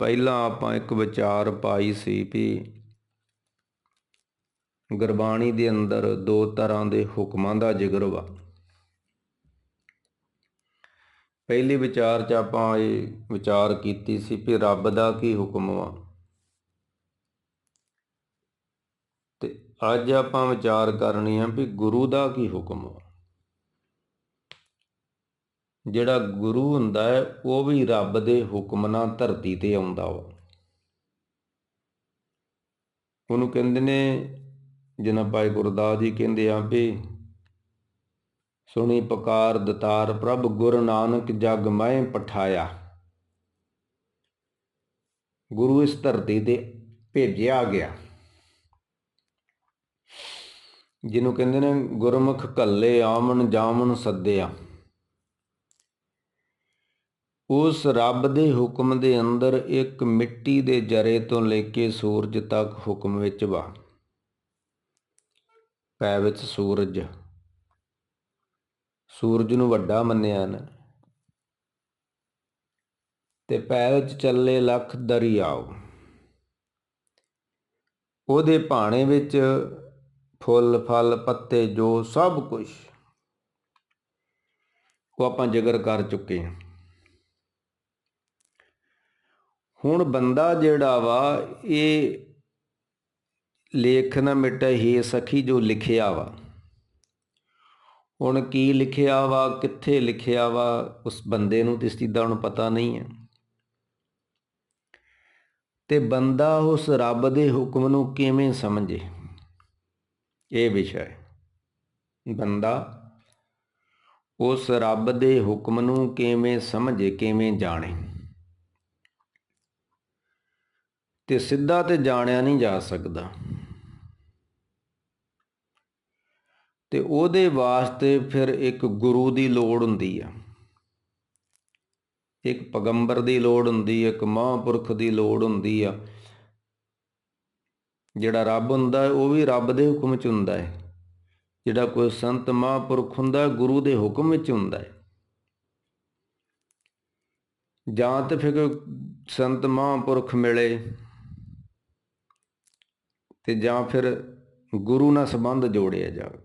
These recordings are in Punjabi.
ਪਹਿਲਾਂ ਆਪਾਂ ਇੱਕ ਵਿਚਾਰ ਪਾਈ ਸੀ ਵੀ ਗੁਰਬਾਣੀ ਦੇ ਅੰਦਰ ਦੋ ਤਰ੍ਹਾਂ ਦੇ ਹੁਕਮਾਂ ਦਾ ਜ਼ਿਕਰ ਵਾ। ਪਹਿਲੀ ਵਿਚਾਰ 'ਚ ਆਪਾਂ ਇਹ ਵਿਚਾਰ ਕੀਤੀ ਸੀ ਵੀ ਰੱਬ ਦਾ ਕੀ ਹੁਕਮ ਵਾ। ਤੇ ਅੱਜ ਆਪਾਂ ਵਿਚਾਰ ਕਰਨੀ ਆ ਵੀ ਗੁਰੂ ਦਾ ਕੀ ਹੁਕਮ ਵਾ। ਜਿਹੜਾ ਗੁਰੂ ਹੁੰਦਾ ਹੈ, ਉਹ ਵੀ ਰੱਬ ਦੇ ਹੁਕਮ ਨਾਲ ਧਰਤੀ ਤੇ ਆਉਂਦਾ ਵਾ। ਉਹਨੂੰ ਕਹਿੰਦੇ ਨੇ, ਜਿਨ੍ਹਾਂ ਭਾਈ ਗੁਰਦਾਸ ਜੀ ਕਹਿੰਦੇ ਆ ਵੀ, ਸੁਣੀ ਪਕਾਰ ਦਤਾਰ ਪ੍ਰਭ ਗੁਰ ਨਾਨਕ ਜਗ ਮੈਂ ਪਠਾਇਆ। ਗੁਰੂ ਇਸ ਧਰਤੀ ਤੇ ਭੇਜਿਆ ਗਿਆ। ਜਿਹਨੂੰ ਕਹਿੰਦੇ ਨੇ ਗੁਰਮੁਖ ਕੱਲੇ ਆਮਣ ਜਾਮਣ ਸੱਦਿਆ। ਉਸ ਰੱਬ ਦੇ ਹੁਕਮ ਦੇ ਅੰਦਰ ਇੱਕ ਮਿੱਟੀ ਦੇ ਜਰੇ ਤੋਂ ਲੈ ਕੇ ਸੂਰਜ ਤੱਕ ਹੁਕਮ ਵਿੱਚ ਵਾ। ਪੈ ਵਿੱਚ ਸੂਰਜ। ਸੂਰਜ ਨੂੰ ਵੱਡਾ ਮੰਨਿਆ ਨਾ। ਤੇ ਪੈ ਵਿੱਚ ਚੱਲੇ ਲੱਖ ਦਰਿਆਓ। ਉਹਦੇ ਭਾਣੇ ਵਿੱਚ ਫੁੱਲ, ਫਲ, ਪੱਤੇ, ਜੋ ਸਭ ਕੁਝ ਉਹ ਆਪਾਂ ਜ਼ਿਕਰ ਕਰ ਚੁੱਕੇ ਹਾਂ। ਹੁਣ ਬੰਦਾ ਜਿਹੜਾ ਵਾ, ਇਹ ਲੇਖ ਨਾ ਮਿਟੇ ਹੀ ਸਖੀ ਜੋ ਲਿਖਿਆ ਵਾ। ਹੁਣ ਕੀ ਲਿਖਿਆ ਵਾ, ਕਿੱਥੇ ਲਿਖਿਆ ਵਾ, ਉਸ ਬੰਦੇ ਨੂੰ ਤੇ ਇਸ ਚੀਜ਼ ਦਾ ਹੁਣ ਪਤਾ ਨਹੀਂ ਹੈ। ਤੇ ਬੰਦਾ ਉਸ ਰੱਬ ਦੇ ਹੁਕਮ ਨੂੰ ਕਿਵੇਂ ਸਮਝੇ? ਇਹ ਵਿਸ਼ਾ ਹੈ। ਬੰਦਾ ਉਸ ਰੱਬ ਦੇ ਹੁਕਮ ਨੂੰ ਕਿਵੇਂ ਸਮਝੇ, ਕਿਵੇਂ ਜਾਣੇ? ਤੇ ਸਿੱਧਾ ਤੇ ਜਾਣਿਆ ਨਹੀਂ ਜਾ ਸਕਦਾ। ਤੇ ਉਹਦੇ ਵਾਸਤੇ ਫਿਰ ਇੱਕ ਗੁਰੂ ਦੀ ਲੋੜ ਹੁੰਦੀ ਆ। ਇੱਕ ਪਗੰਬਰ ਦੀ ਲੋੜ ਹੁੰਦੀ ਹੈ ਇੱਕ ਮਹਾਂਪੁਰਖ ਦੀ ਲੋੜ ਹੁੰਦੀ ਆ। ਜਿਹੜਾ ਰੱਬ ਹੁੰਦਾ, ਉਹ ਵੀ ਰੱਬ ਦੇ ਹੁਕਮ 'ਚ ਹੁੰਦਾ ਹੈ। ਜਿਹੜਾ ਕੋਈ ਸੰਤ ਮਹਾਂਪੁਰਖ ਹੁੰਦਾ, ਗੁਰੂ ਦੇ ਹੁਕਮ ਵਿੱਚ ਹੁੰਦਾ ਹੈ। ਜਾਂ ਤੇ ਫਿਰ ਸੰਤ ਮਹਾਂਪੁਰਖ ਮਿਲੇ। ਤੇ ਜਾਂ ਫਿਰ ਗੁਰੂ ਨਾਲ ਸੰਬੰਧ ਜੋੜਿਆ ਜਾਵੇ।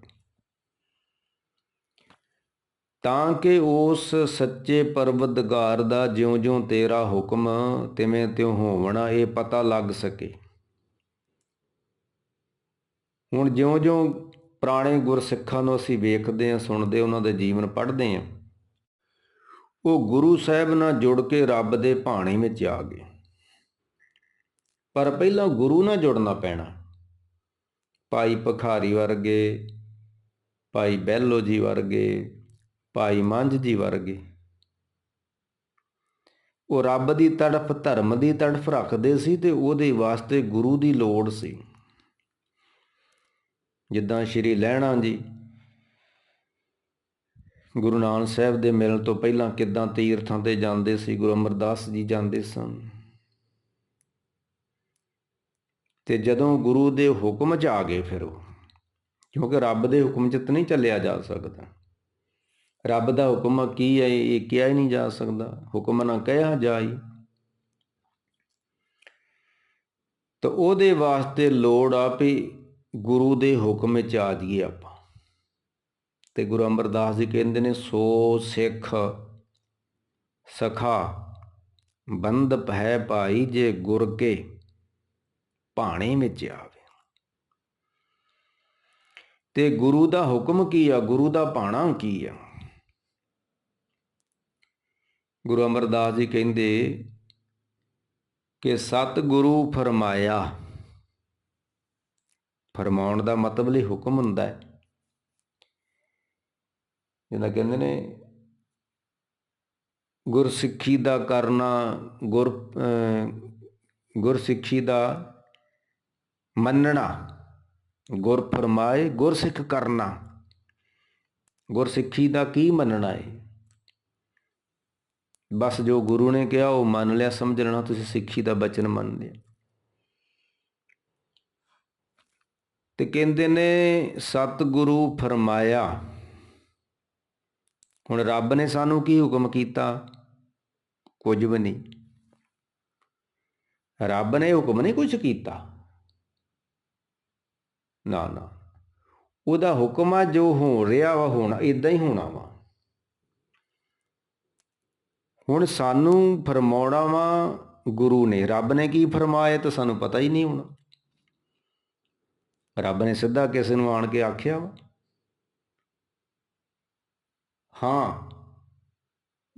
ਤਾਂ ਕਿ ਉਸ ਸੱਚੇ ਪਰਵਤਗਾਰ ਦਾ ਜਿਉਂ-ਜਿਉਂ ਤੇਰਾ ਹੁਕਮ ਤਿਵੇਂ ਤਿਉ ਹੋਵਣਾ, ਇਹ ਪਤਾ ਲੱਗ ਸਕੇ। ਹੁਣ ਜਿਉਂ-ਜਿਉਂ ਪੁਰਾਣੇ ਗੁਰਸਿੱਖਾਂ ਨੂੰ ਅਸੀਂ ਵੇਖਦੇ ਹਾਂ, ਸੁਣਦੇ ਉਹਨਾਂ ਦੇ ਜੀਵਨ ਪੜ੍ਹਦੇ ਹਾਂ, ਉਹ ਗੁਰੂ ਸਾਹਿਬ ਨਾਲ ਜੁੜ ਕੇ ਰੱਬ ਦੇ ਭਾਣੇ ਵਿੱਚ ਆ ਗਏ। ਪਰ ਪਹਿਲਾਂ ਗੁਰੂ ਨਾਲ ਜੁੜਨਾ ਪੈਣਾ। ਭਾਈ ਭਖਾਰੀ ਵਰਗੇ, ਭਾਈ ਬਹਿਲੋ ਜੀ ਵਰਗੇ, ਭਾਈ ਮੰਝ ਜੀ ਵਰਗੇ। ਉਹ ਰੱਬ ਦੀ ਤੜਫ, ਧਰਮ ਦੀ ਤੜਫ ਰੱਖਦੇ ਸੀ ਤੇ ਉਹਦੇ ਵਾਸਤੇ ਗੁਰੂ ਦੀ ਲੋੜ ਸੀ। ਜਿੱਦਾਂ ਸ਼੍ਰੀ ਲਹਿਣਾ ਜੀ ਗੁਰੂ ਨਾਨਕ ਸਾਹਿਬ ਦੇ ਮਿਲਣ ਤੋਂ ਪਹਿਲਾਂ ਕਿੱਦਾਂ ਤੀਰਥਾਂ ਤੇ ਜਾਂਦੇ ਸੀ, ਗੁਰੂ ਅਮਰਦਾਸ ਜੀ ਜਾਂਦੇ ਸਨ। ਤੇ ਜਦੋਂ ਗੁਰੂ ਦੇ ਹੁਕਮ 'ਚ ਆ ਗਏ ਫਿਰ ਉਹ, ਕਿਉਂਕਿ ਰੱਬ ਦੇ ਹੁਕਮ 'ਚ ਤਾਂ ਨਹੀਂ ਚੱਲਿਆ ਜਾ ਸਕਦਾ। ਰੱਬ ਦਾ ਹੁਕਮ ਕੀ ਹੈ, ਇਹ ਕਿਹਾ ਹੀ ਨਹੀਂ ਜਾ ਸਕਦਾ। ਹੁਕਮ ਨਾ ਕਹਿਆ ਜਾਈ ਤਾਂ ਉਹਦੇ ਵਾਸਤੇ ਲੋੜ ਆ ਵੀ ਗੁਰੂ ਦੇ ਹੁਕਮ ਵਿੱਚ ਆ ਜਾਈਏ ਆਪਾਂ। ਤੇ ਗੁਰੂ ਅਮਰਦਾਸ ਜੀ ਕਹਿੰਦੇ ਨੇ, ਸੋ ਸਿੱਖ ਸਖਾ, ਬੰਦ ਭੈ ਭਾਈ ਜੇ ਗੁਰ ਕੇ। ਭਾਣੇ ਵਿੱਚ ਆਵੇ। ਤੇ ਗੁਰੂ ਦਾ ਹੁਕਮ ਕੀ ਆ? ਗੁਰੂ ਦਾ ਭਾਣਾ ਕੀ ਆ? ਗੁਰੂ ਅਮਰਦਾਸ ਜੀ ਕਹਿੰਦੇ ਕਿ ਸਤ ਗੁਰੂ ਫਰਮਾਇਆ, ਫਰਮਾਉਣ ਦਾ ਮਤਲਬ ਲਈ ਹੁਕਮ ਹੁੰਦਾ ਹੈ। ਜਿਹਨਾਂ ਕਹਿੰਦੇ ਨੇ, ਗੁਰਸਿੱਖੀ ਦਾ ਕਰਨਾ, ਗੁਰ ਗੁਰਸਿੱਖੀ ਦਾ ਮੰਨਣਾ ਗੁਰ ਫਰਮਾਏ ਗੁਰਸਿੱਖ ਕਰਨਾ। ਗੁਰਸਿੱਖੀ ਦਾ ਕੀ ਮੰਨਣਾ ਹੈ ਬਸ ਜੋ ਗੁਰੂ ਨੇ ਕਿਹਾ, ਉਹ ਮੰਨ ਲਿਆ, ਸਮਝ ਲੈਣਾ ਤੁਸੀਂ ਸਿੱਖੀ ਦਾ ਬਚਨ ਮੰਨਦੇ ਹੋ। ਤੇ ਕਹਿੰਦੇ ਨੇ, ਸਤਿਗੁਰੂ ਫਰਮਾਇਆ, ਹੁਣ ਰੱਬ ਨੇ ਸਾਨੂੰ ਕੀ ਹੁਕਮ ਕੀਤਾ? ਕੁਝ ਵੀ ਨਹੀਂ। ਰੱਬ ਨੇ ਹੁਕਮ ਨਹੀਂ ਕੁਝ ਕੀਤਾ। ਨਾ ਨਾ। ਉਹਦਾ ਹੁਕਮ ਆ, ਜੋ ਹੋ ਰਿਹਾ ਵਾ, ਹੋਣਾ ਇਦਾਂ ਹੀ ਹੋਣਾ ਵਾ। ਹੁਣ ਸਾਨੂੰ ਫਰਮਾਉਣਾ ਵਾ, ਗੁਰੂ ਨੇ, ਰੱਬ ਨੇ ਕੀ ਫਰਮਾਇਆ ਤਾਂ ਸਾਨੂੰ ਪਤਾ ਹੀ ਨਹੀਂ ਹੋਣਾ। ਰੱਬ ਨੇ ਸਿੱਧਾ ਕਿਸੇ ਨੂੰ ਆਣ ਕੇ ਆਖਿਆ ਵਾ? ਹਾਂ,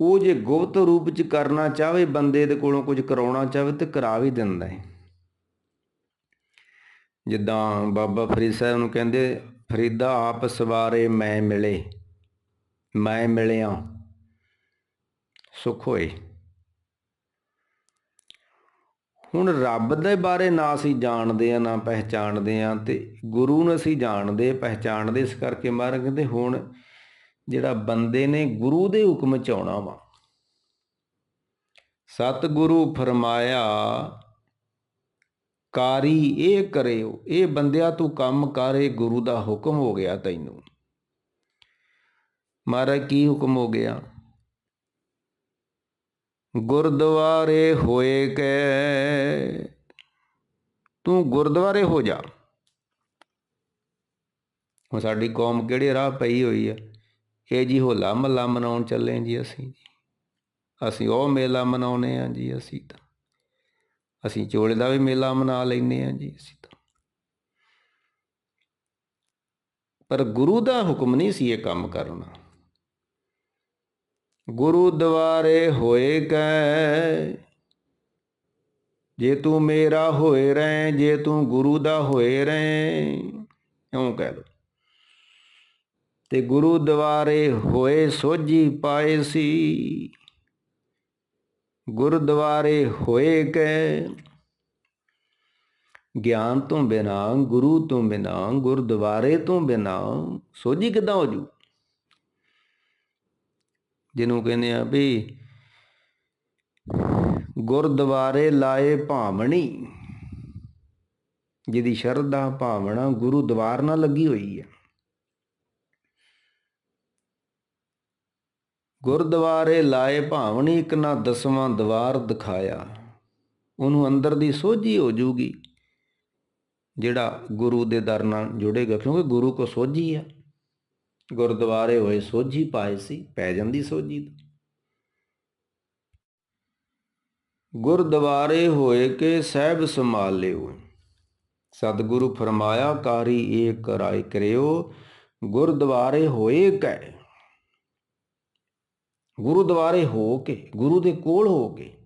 ਉਹ ਜੇ ਗੁਪਤ ਰੂਪ ਚ ਕਰਨਾ ਚਾਹਵੇ, ਬੰਦੇ ਦੇ ਕੋਲੋਂ ਕੁਝ ਕਰਾਉਣਾ ਚਾਹਵੇ, ਤੇ ਕਰਾ ਵੀ ਦਿੰਦਾ ਹੈ। ਜਿੱਦਾਂ ਬਾਬਾ ਫਰੀਦ ਸਾਹਿਬ ਨੂੰ ਕਹਿੰਦੇ, ਫਰੀਦਾ ਆਪ ਸਵਾਰੇ ਮੈਂ ਮਿਲੇ, ਮੈਂ ਮਿਲਿਆ, ਸੁਖ ਹੋਏ। ਹੁਣ ਰੱਬ ਦੇ ਬਾਰੇ ਨਾ ਅਸੀਂ ਜਾਣਦੇ ਆ, ਨਾ ਪਹਿਚਾਣਦੇ ਆ, ਤੇ ਗੁਰੂ ਨੂੰ ਅਸੀਂ ਜਾਣਦੇ, ਪਹਿਚਾਣਦੇ, ਇਸ ਕਰਕੇ ਮਹਾਰਾਜ ਕਹਿੰਦੇ, ਹੁਣ ਜਿਹੜਾ ਬੰਦੇ ਨੇ ਗੁਰੂ ਦੇ ਹੁਕਮ ਚ ਆਉਣਾ ਵਾ, ਸਤਿਗੁਰੂ ਫਰਮਾਇਆ ਕਾਰੀ ਇਹ ਕਰਿਓ, ਇਹ ਬੰਦਿਆ ਤੂੰ ਕੰਮ ਕਰੇ ਗੁਰੂ ਦਾ ਹੁਕਮ ਹੋ ਗਿਆ ਤੈਨੂੰ। ਮਹਾਰਾਜ, ਕੀ ਹੁਕਮ ਹੋ ਗਿਆ? ਗੁਰਦੁਆਰੇ ਹੋਏ ਕੈ, ਤੂੰ ਗੁਰਦੁਆਰੇ ਹੋ ਜਾ। ਹੁਣ ਸਾਡੀ ਕੌਮ ਕਿਹੜੇ ਰਾਹ ਪਈ ਹੋਈ ਹੈ ਇਹ ਜੀ ਹੋਲਾ ਮਹੱਲਾ ਮਨਾਉਣ ਚੱਲੇ ਜੀ ਅਸੀਂ। ਜੀ ਅਸੀਂ ਉਹ ਮੇਲਾ ਮਨਾਉਨੇ ਆ ਜੀ, ਅਸੀਂ ਤਾਂ। ਅਸੀਂ ਚੋਲੇ ਦਾ ਵੀ ਮੇਲਾ ਮਨਾ ਲੈਨੇ ਆ ਜੀ ਅਸੀਂ ਤਾਂ। ਪਰ ਗੁਰੂ ਦਾ ਹੁਕਮ ਨਹੀਂ ਸੀ ਇਹ ਕੰਮ ਕਰਨਾ। ਗੁਰੂ ਦਵਾਰੇ ਹੋਏ ਕੈ ਜੇ ਤੂੰ ਮੇਰਾ ਹੋਏ ਰਹਿ ਜੇ ਤੂੰ ਗੁਰੂ ਦਾ ਹੋਏ ਰਹਿ ਇਉਂ ਕਹਿ ਲੋ ਤੇ ਗੁਰੂ ਦਵਾਰੇ ਹੋਏ ਸੋਝੀ ਪਾਏ ਸੀ। ਗੁਰਦੁਆਰੇ ਹੋਏ ਕੈ। ਗਿਆਨ ਤੋਂ ਬਿਨਾ, ਗੁਰੂ ਤੋਂ ਬਿਨਾ, ਗੁਰਦੁਆਰੇ ਤੋਂ ਬਿਨਾ ਸੋਝੀ ਕਿਦਾਂ ਹੋ ਜੂ? ਜਿਹਨੂੰ ਕਹਿੰਦੇ ਆ ਵੀ ਗੁਰਦੁਆਰੇ ਲਾਏ ਭਾਵਣੀ ਜਿਹਦੀ ਸ਼ਰਧਾ, ਭਾਵਨਾ ਗੁਰੂ ਦਵਾਰ ਨਾਲ ਲੱਗੀ ਹੋਈ ਹੈ। ਗੁਰਦੁਆਰੇ ਲਾਏ ਭਾਵਨੀ ਇੱਕ ਨਾ ਦਸਵਾਂ ਦਵਾਰ ਦਿਖਾਇਆ। ਉਹਨੂੰ ਅੰਦਰ ਦੀ ਸੋਝੀ ਹੋ ਜੂਗੀ, ਜਿਹੜਾ ਗੁਰੂ ਦੇ ਦਰ ਨਾਲ ਜੁੜੇਗਾ, ਕਿਉਂਕਿ ਗੁਰੂ ਕੋ ਸੋਝੀ ਆ। ਗੁਰਦੁਆਰੇ ਹੋਏ ਸੋਝੀ ਪਾਏ ਸੀ, ਪੈ ਜਾਂਦੀ ਸੋਝੀ ਗੁਰਦੁਆਰੇ ਹੋਏ ਕੇ ਸਹਿਬ ਸੰਭਾਲਿਓ, ਸਤਿਗੁਰੂ ਫਰਮਾਇਆ ਕਾਰੀ ਏ ਕਰਾਇ ਕਰਿਓ, ਗੁਰਦੁਆਰੇ ਹੋਏ ਕੈ ਗੁਰਦੁਆਰੇ ਹੋ ਕੇ, ਗੁਰੂ ਦੇ ਕੋਲ ਹੋ ਕੇ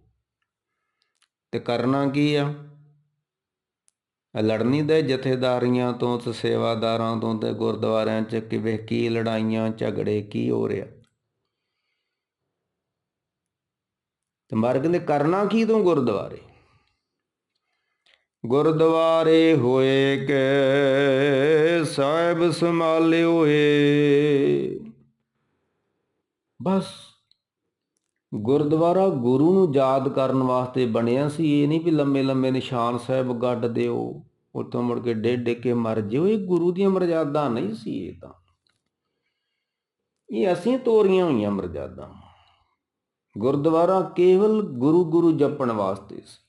ਤੇ ਕਰਨਾ ਕੀ ਆ? ਲੜਨੀ ਦੇ ਜਥੇਦਾਰੀਆਂ ਤੋਂ ਤੇ ਸੇਵਾਦਾਰਾਂ ਤੋਂ ਤੇ ਗੁਰਦੁਆਰਿਆਂ 'ਚ ਕਿਵੇਂ ਕੀ ਲੜਾਈਆਂ, ਝਗੜੇ ਕੀ ਹੋ ਰਿਹਾ? ਤੇ ਮਾਰ ਕਹਿੰਦੇ ਕਰਨਾ ਕੀ ਤੂੰ ਗੁਰਦੁਆਰੇ? ਗੁਰਦੁਆਰੇ ਹੋਏ ਕੇ ਸਾਹਿਬ ਸੰਭਾਲਿਓ ਏ ਬਸ। ਗੁਰਦੁਆਰਾ ਗੁਰੂ ਨੂੰ ਯਾਦ ਕਰਨ ਵਾਸਤੇ ਬਣਿਆ ਸੀ। ਇਹ ਨਹੀਂ ਵੀ ਲੰਮੇ ਲੰਮੇ ਨਿਸ਼ਾਨ ਸਾਹਿਬ ਗੱਡ ਦਿਓ ਉਤੋਂ ਮੁੜ ਕੇ ਡੇ ਡੇ ਕੇ ਮਰ ਜਿਓ। ਇਹ ਗੁਰੂ ਦੀਆਂ ਮਰਜ਼ਾਦਾ ਨਹੀਂ ਸੀ ਇਹ ਤਾਂ। ਇਹ ਅਸੀਂ ਤੋਰੀਆਂ ਹੋਈਆਂ ਮਰਜ਼ਾਦਾ। ਗੁਰਦੁਆਰਾ ਕੇਵਲ ਗੁਰੂ ਗੁਰੂ ਜਪਣ ਵਾਸਤੇ ਸੀ।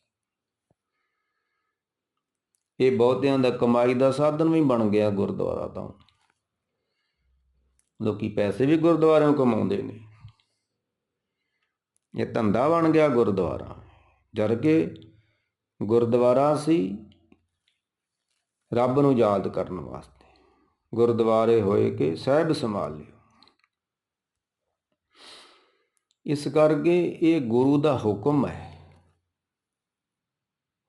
ਇਹ ਬਹੁਤਿਆਂ ਦਾ ਕਮਾਈ ਦਾ ਸਾਧਨ ਵੀ ਬਣ ਗਿਆ ਗੁਰਦੁਆਰਾ ਤਾਂ। ਲੋਕੀ ਪੈਸੇ ਵੀ ਗੁਰਦੁਆਰਿਆਂ ਕਮਾਉਂਦੇ ਨੇ। ਇਹ ਧੰਦਾ ਬਣ ਗਿਆ ਗੁਰਦੁਆਰਾ। ਜਦ ਕਿ ਗੁਰਦੁਆਰਾ ਸੀ, ਰੱਬ ਨੂੰ ਯਾਦ ਕਰਨ ਵਾਸਤੇ। ਗੁਰਦੁਆਰੇ ਹੋਏ ਕਿ ਸਹਿਬ ਸੰਭਾਲ ਲਿਓ ਇਸ ਕਰਕੇ ਇਹ ਗੁਰੂ ਦਾ ਹੁਕਮ ਹੈ।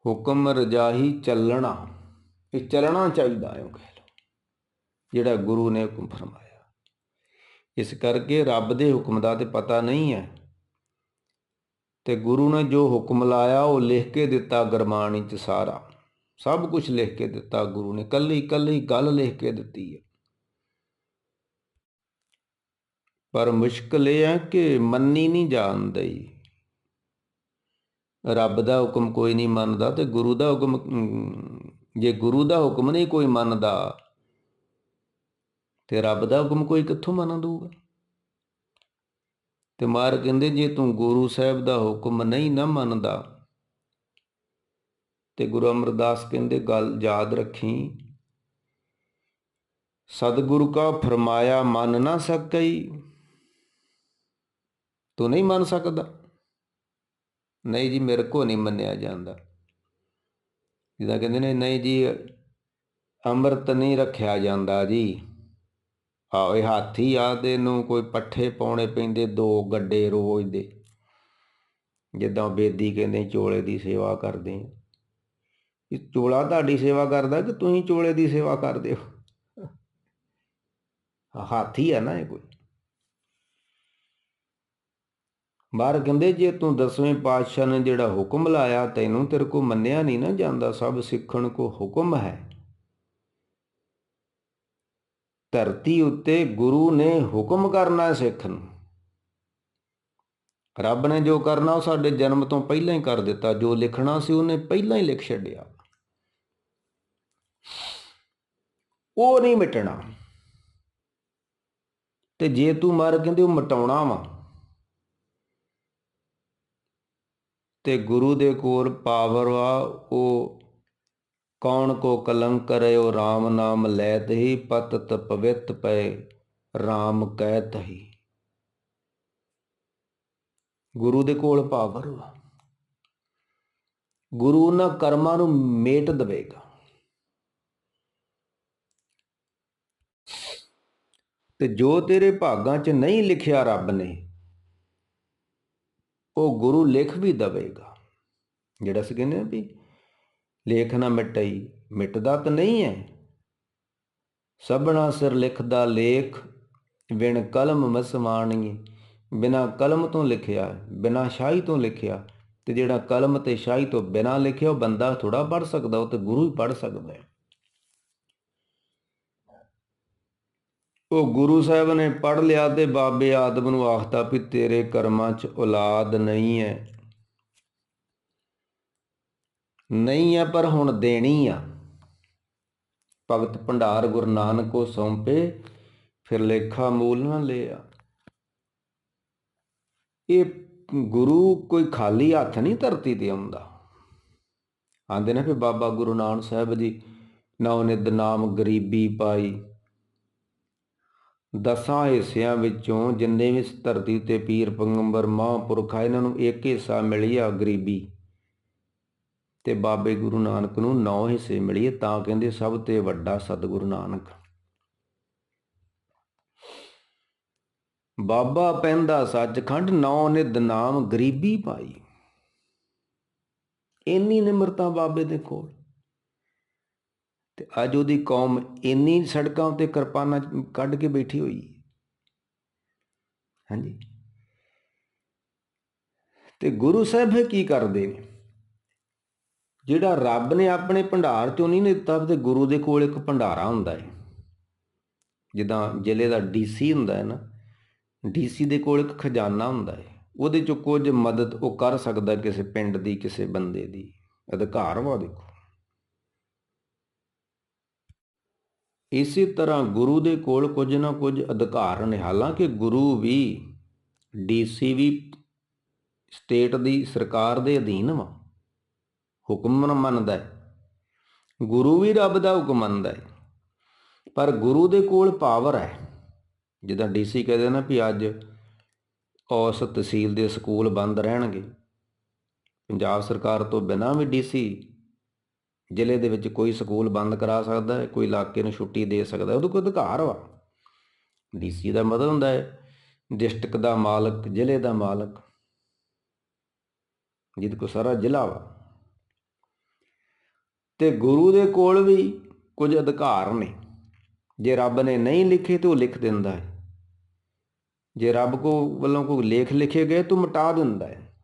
ਹੁਕਮ ਰਜਾਹੀ ਚੱਲਣਾ, ਇਹ ਚੱਲਣਾ ਚਾਹੀਦਾ ਹੈ ਉਹ ਕਹਿ ਲਓ, ਜਿਹੜਾ ਗੁਰੂ ਨੇ ਹੁਕਮ ਫਰਮਾਇਆ। ਇਸ ਕਰਕੇ ਰੱਬ ਦੇ ਹੁਕਮ ਦਾ ਤੇ ਪਤਾ ਨਹੀਂ ਹੈ। ਤੇ ਗੁਰੂ ਨੇ ਜੋ ਹੁਕਮ ਲਾਇਆ, ਉਹ ਲਿਖ ਕੇ ਦਿੱਤਾ ਗਰਮਾਣੀ ਚ ਸਾਰਾ। ਸਭ ਕੁਝ ਲਿਖ ਕੇ ਦਿੱਤਾ ਗੁਰੂ ਨੇ, ਕੱਲੀ ਕੱਲੀ ਗੱਲ ਲਿਖ ਕੇ ਦਿੱਤੀ ਹੈ। ਪਰ ਮੁਸ਼ਕਲ ਇਹ ਹੈ ਕਿ ਮੰਨੀ ਨਹੀਂ ਜਾਂਦੀ ਰੱਬ ਦਾ ਹੁਕਮ ਕੋਈ ਨਹੀਂ ਮੰਨਦਾ ਤੇ ਗੁਰੂ ਦਾ ਹੁਕਮ ਜੇ ਗੁਰੂ ਦਾ ਹੁਕਮ ਨਹੀਂ ਕੋਈ ਮੰਨਦਾ, ਤੇ ਰੱਬ ਦਾ ਹੁਕਮ ਕੋਈ ਕਿੱਥੋਂ ਮੰਨ ਦੂਗਾ ਤੇ ਮਾਰ ਕਹਿੰਦੇ, ਜੇ ਤੂੰ ਗੁਰੂ ਸਾਹਿਬ ਦਾ ਹੁਕਮ ਨਹੀਂ ਨਾ ਮੰਨਦਾ ਤੇ ਗੁਰੂ ਅਮਰਦਾਸ ਕਹਿੰਦੇ, ਗੱਲ ਯਾਦ ਰੱਖੀ, ਸਤਿਗੁਰੂ ਕਾ ਫਰਮਾਇਆ ਮੰਨ ਨਾ ਸਕਈ। ਤੂੰ ਨਹੀਂ ਮੰਨ ਸਕਦਾ? ਨਹੀਂ ਜੀ, ਮੇਰੇ ਕੋ ਨਹੀਂ ਮੰਨਿਆ ਜਾਂਦਾ। ਜਿੱਦਾਂ ਕਹਿੰਦੇ ਨੇ, ਨਹੀਂ ਜੀ, ਅੰਮ੍ਰਿਤ ਨਹੀਂ ਰੱਖਿਆ ਜਾਂਦਾ ਜੀ। ਆਹ ਇਹ ਹਾਥੀ ਆਦੇ ਨੂੰ ਕੋਈ ਪੱਠੇ ਪਾਉਣੇ ਪੈਂਦੇ, ਦੋ ਗੱਡੇ ਰੋਜ਼ ਦੇ। ਜਿੱਦਾਂ ਬੇਦੀ ਕਹਿੰਦੇ, ਚੋਲੇ ਦੀ ਸੇਵਾ ਕਰਦੇ ਆ। ਇਹ ਚੋਲਾ ਤੁਹਾਡੀ ਸੇਵਾ ਕਰਦਾ ਕਿ ਤੁਸੀਂ ਚੋਲੇ ਦੀ ਸੇਵਾ ਕਰਦੇ ਹੋ? ਹਾਥੀ ਹੈ ਨਾ ਇਹ ਕੋਈ। ਬਾਹਰ ਕਹਿੰਦੇ, ਜੇ ਤੂੰ ਦਸਵੇਂ ਪਾਤਸ਼ਾਹ ਨੇ ਜਿਹੜਾ ਹੁਕਮ ਲਾਇਆ, ਤੈਨੂੰ ਤੇਰੇ ਕੋ ਮੰਨਿਆ ਨਹੀਂ ਨਾ ਜਾਂਦਾ, ਸਭ ਸਿੱਖਣ ਕੋ ਹੁਕਮ ਹੈ। ਧਰਤੀ ਉੱਤੇ ਗੁਰੂ ਨੇ ਹੁਕਮ ਕਰਨਾ ਸਿੱਖ ਨੂੰ। ਰੱਬ ਨੇ ਜੋ ਕਰਨਾ ਉਹ ਸਾਡੇ ਜਨਮ ਤੋਂ ਪਹਿਲਾਂ ਹੀ ਕਰ ਦਿੱਤਾ। ਜੋ ਲਿਖਣਾ ਸੀ ਉਹਨੇ ਪਹਿਲਾਂ ਹੀ ਲਿਖ ਛੱਡਿਆ। ਉਹ ਨਹੀਂ ਮਿਟਣਾ। ਤੇ ਜੇ ਤੂੰ ਮਰ ਕਹਿੰਦੇ ਉਹ ਮਟਾਉਣਾ ਵਾ। ਤੇ ਗੁਰੂ ਦੇ ਕੋਲ ਪਾਵਰ ਆ ਉਹ ਕੌਣ ਕੋ ਕਲੰਕ ਕਰਿਓ RAM ਨਾਮ ਲੈਤ ਹੀ ਪਤਤ ਪਵਿੱਤ ਪਏ RAM ਕਹਿਤ ਹੀ। ਗੁਰੂ ਦੇ ਕੋਲ ਪਾਵਰ ਆ ਗੁਰੂ ਉਹਨਾਂ ਕਰਮਾਂ ਨੂੰ ਮੇਟ ਦੇਵੇਗਾ। ਤੇ ਜੋ ਤੇਰੇ ਭਾਗਾਂ 'ਚ ਨਹੀਂ ਲਿਖਿਆ ਰੱਬ ਨੇ, ਉਹ ਗੁਰੂ ਲਿਖ ਵੀ ਦੇਵੇਗਾ। ਜਿਹੜਾ ਅਸੀਂ ਕਹਿੰਦੇ ਵੀ ਲੇਖ ਨਾ ਮਿਟਈ, ਮਿਟਦਾ ਤਾਂ ਨਹੀਂ ਹੈ ਸਭਨਾ ਸਿਰ ਲਿਖਦਾ ਲੇਖ ਵਿਣ ਕਲਮ ਮਸਵਾਣੀ ਬਿਨਾ ਕਲਮ ਤੋਂ ਲਿਖਿਆ, ਬਿਨਾ ਸ਼ਾਹੀ ਤੋਂ ਲਿਖਿਆ, ਤੇ ਜਿਹੜਾ ਕਲਮ ਤੇ ਸ਼ਾਹੀ ਤੋਂ ਬਿਨਾ ਲਿਖਿਆ, ਉਹ ਬੰਦਾ ਥੋੜਾ ਪੜ ਸਕਦਾ, ਉਹ ਤੇ ਗੁਰੂ ਹੀ ਪੜ ਸਕਦਾ ਹੈ ਉਹ ਗੁਰੂ ਸਾਹਿਬ ਨੇ ਪੜ ਲਿਆ ਤੇ ਬਾਬੇ ਆਦਮ ਨੂੰ ਆਖਤਾ ਵੀ ਤੇਰੇ ਕਰਮਾਂ 'ਚ ਔਲਾਦ ਨਹੀਂ ਹੈ ਨਹੀਂ ਆ ਪਰ ਹੁਣ ਦੇਣੀ ਆ। ਭਗਤ ਭੰਡਾਰ ਗੁਰੂ ਨਾਨਕ ਕੋ ਸੌਂਪੇ, ਫਿਰ ਲੇਖਾ ਮੂਲ ਨਾ ਲਿਆ ਇਹ ਗੁਰੂ ਕੋਈ ਖਾਲੀ ਹੱਥ ਨਹੀਂ ਧਰਤੀ ਤੇ ਆਉਂਦਾ। ਆਂਦੇ ਨੇ ਕਿ ਬਾਬਾ ਗੁਰੂ ਨਾਨਕ ਸਾਹਿਬ ਜੀ, ਨਾ ਨਿਦ ਨਾਮ ਗਰੀਬੀ ਪਾਈ। ਦਸਾਂ ਹਿੱਸਿਆਂ ਵਿੱਚੋਂ ਜਿੰਨੇ ਵੀ ਧਰਤੀ ਤੇ ਪੀਰ ਪੰਗੰਬਰ ਮਹਾਂਪੁਰਖ ਆ, ਇਹਨਾਂ ਨੂੰ ਇੱਕ ਹਿੱਸਾ ਮਿਲੀ ਆ ਗਰੀਬੀ। ਤੇ ਬਾਬੇ ਗੁਰੂ ਨਾਨਕ ਨੂੰ ਨੌ ਹਿੱਸੇ ਮਿਲੀਏ ਤਾਂ ਕਹਿੰਦੇ ਸਭ ਤੇ ਵੱਡਾ ਸਤਿਗੁਰੂ ਨਾਨਕ। ਬਾਬਾ ਪੈਂਦਾ ਸੱਚਖੰਡ, ਨੌ ਨਿਦ ਨਾਮ ਗਰੀਬੀ ਪਾਈ। ਇੰਨੀ ਨਿਮਰਤਾ ਬਾਬੇ ਦੇ ਕੋਲ। ਤੇ ਅੱਜ ਉਹਦੀ ਕੌਮ ਇੰਨੀ ਸੜਕਾਂ ਉੱਤੇ ਕਿਰਪਾਨਾਂ ਕੱਢ ਕੇ ਬੈਠੀ ਹੋਈ ਹਾਂਜੀ। ਤੇ ਗੁਰੂ ਸਾਹਿਬ ਕੀ ਕਰਦੇ ਨੇ? ਜਿਹੜਾ ਰੱਬ ਨੇ ਆਪਣੇ ਭੰਡਾਰ ਚੋਂ ਨਹੀਂ ਦਿੱਤਾ ਤੇ ਗੁਰੂ ਦੇ ਕੋਲ ਇੱਕ ਭੰਡਾਰਾ ਹੁੰਦਾ ਹੈ ਜਿੱਦਾਂ ਜ਼ਿਲ੍ਹੇ ਦਾ ਡੀਸੀ ਹੁੰਦਾ ਹੈ ਨਾ, ਡੀਸੀ ਦੇ ਕੋਲ ਇੱਕ ਖਜ਼ਾਨਾ ਹੁੰਦਾ ਹੈ ਉਹਦੇ ਚੋਂ ਕੁਝ ਮਦਦ ਉਹ ਕਰ ਸਕਦਾ ਕਿਸੇ ਪਿੰਡ ਦੀ, ਕਿਸੇ ਬੰਦੇ ਦੀ। ਅਧਿਕਾਰ ਵਾ ਦੇਖੋ ਇਸੇ ਤਰ੍ਹਾਂ ਗੁਰੂ ਦੇ ਕੋਲ ਕੁਝ ਨਾ ਕੁਝ ਅਧਿਕਾਰ ਨੇ। ਹਾਲਾਂਕਿ ਗੁਰੂ ਵੀ ਡੀਸੀ ਵੀ ਸਟੇਟ ਦੀ ਸਰਕਾਰ ਦੇ ਅਧੀਨ ਵਾ। ਹੁਕਮ ਮੰਨਦਾ ਹੈ। ਗੁਰੂ ਵੀ ਰੱਬ ਦਾ ਹੁਕਮ ਮੰਨਦਾ ਹੈ। ਪਰ ਗੁਰੂ ਦੇ ਕੋਲ ਪਾਵਰ ਹੈ। ਜਿੱਦਾਂ ਡੀਸੀ ਕਹਿੰਦੇ ਨਾ ਵੀ ਅੱਜ ਉਸ ਤਹਿਸੀਲ ਦੇ ਸਕੂਲ ਬੰਦ ਰਹਿਣਗੇ। ਪੰਜਾਬ ਸਰਕਾਰ ਤੋਂ ਬਿਨਾਂ ਵੀ ਡੀਸੀ ਜ਼ਿਲ੍ਹੇ ਦੇ ਵਿੱਚ ਕੋਈ ਸਕੂਲ ਬੰਦ ਕਰਾ ਸਕਦਾ ਹੈ, ਕੋਈ ਇਲਾਕੇ ਨੂੰ ਛੁੱਟੀ ਦੇ ਸਕਦਾ ਉਹਦੇ ਕੋਲ ਅਧਿਕਾਰ ਵਾ। ਡੀਸੀ ਦਾ ਮਤਲਬ ਹੁੰਦਾ ਹੈ ਡਿਸਟ੍ਰਿਕਟ ਦਾ ਮਾਲਕ, ਜ਼ਿਲ੍ਹੇ ਦਾ ਮਾਲਕ, ਜਿਹਦੇ ਕੋ ਸਾਰਾ ਜ਼ਿਲ੍ਹਾ ਵਾ। ਤੇ ਗੁਰੂ ਦੇ ਕੋਲ ਵੀ ਕੁਝ ਅਧਿਕਾਰ ਨੇ। ਜੇ ਰੱਬ ਨੇ ਨਹੀਂ ਲਿਖੇ ਤੇ ਉਹ ਲਿਖ ਦਿੰਦਾ ਹੈ। ਜੇ ਰੱਬ ਕੋ ਵੱਲੋਂ ਕੋਈ ਲੇਖ ਲਿਖੇ ਗਏ ਤੂੰ ਮਿਟਾ ਦਿੰਦਾ ਹੈ।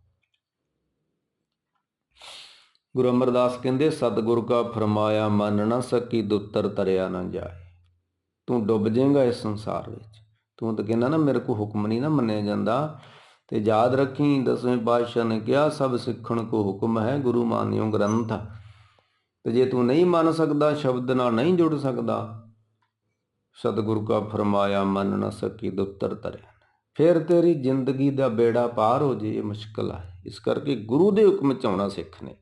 ਗੁਰੂ ਅਮਰਦਾਸ ਕਹਿੰਦੇ, ਸਤਿਗੁਰ ਕਾ ਫਰਮਾਇਆ, ਮੰਨ ਨਾ ਸਕੀ ਦੁੱਤਰ ਤਰਿਆ ਨਾ ਜਾਏ। ਤੂੰ ਡੁੱਬ ਜਾਏਗਾ ਇਸ ਸੰਸਾਰ ਵਿੱਚ। ਤੂੰ ਤਾਂ ਕਹਿੰਦਾ ਨਾ, ਮੇਰੇ ਕੋ ਹੁਕਮ ਨਹੀਂ ਨਾ ਮੰਨਿਆ ਜਾਂਦਾ। ਤੇ ਯਾਦ ਰੱਖੀ, ਦਸਵੇਂ ਪਾਤਸ਼ਾਹ ਨੇ ਕਿਹਾ, ਸਭ ਸਿੱਖਣ ਕੋ ਹੁਕਮ ਹੈ, ਗੁਰੂ ਮਾਨਿਓ ਗ੍ਰੰਥ। ਤੇ ਜੇ ਤੂੰ ਨਹੀਂ ਮੰਨ ਸਕਦਾ, ਸ਼ਬਦ ਨਾਲ ਨਹੀਂ ਜੁੜ ਸਕਦਾ, ਸਤਿਗੁਰੂ ਕਾ ਫਰਮਾਇਆ, ਮੰਨ ਨਾ ਸਕੀ ਦੁੱਤਰ ਤਰਿਆ ਫਿਰ ਤੇਰੀ ਜ਼ਿੰਦਗੀ ਦਾ ਬੇੜਾ ਪਾਰ ਹੋ ਜੇ, ਇਹ ਮੁਸ਼ਕਲ ਆ। ਇਸ ਕਰਕੇ ਗੁਰੂ ਦੇ ਹੁਕਮ ਚ ਆਉਣਾ ਸਿੱਖ ਨੇ।